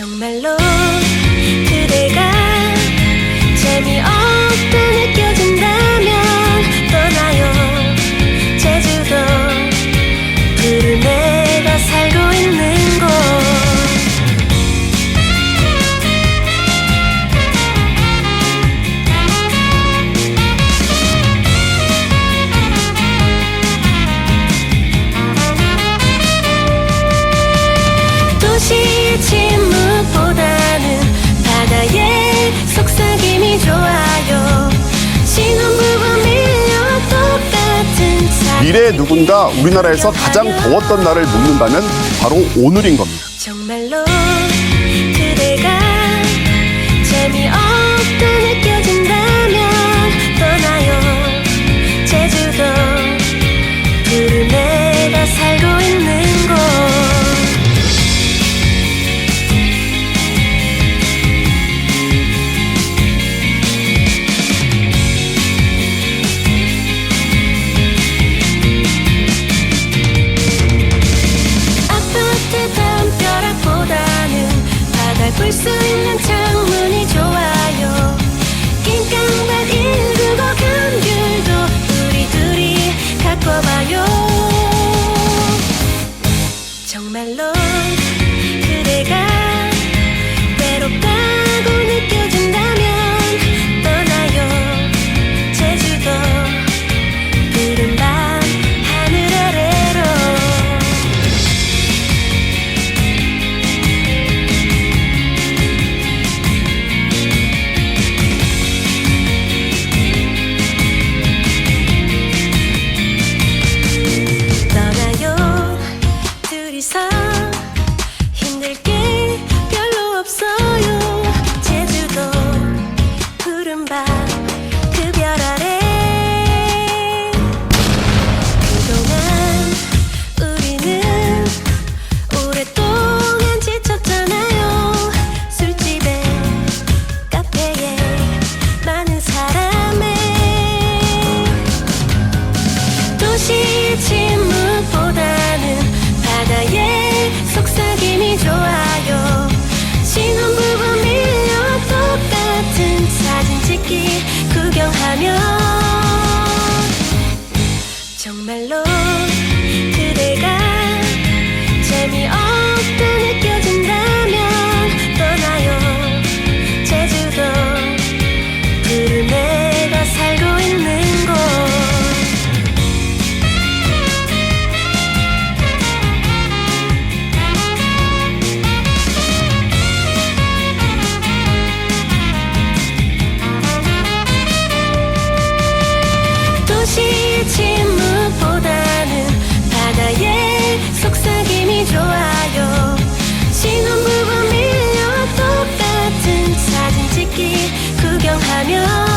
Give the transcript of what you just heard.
정말로 그대가 재미없 미래의 누군가 우리나라에서 가장 더웠던 날을 묻는다면 바로 오늘인 겁니다. every single 힘들 게 별로 없어요. 하면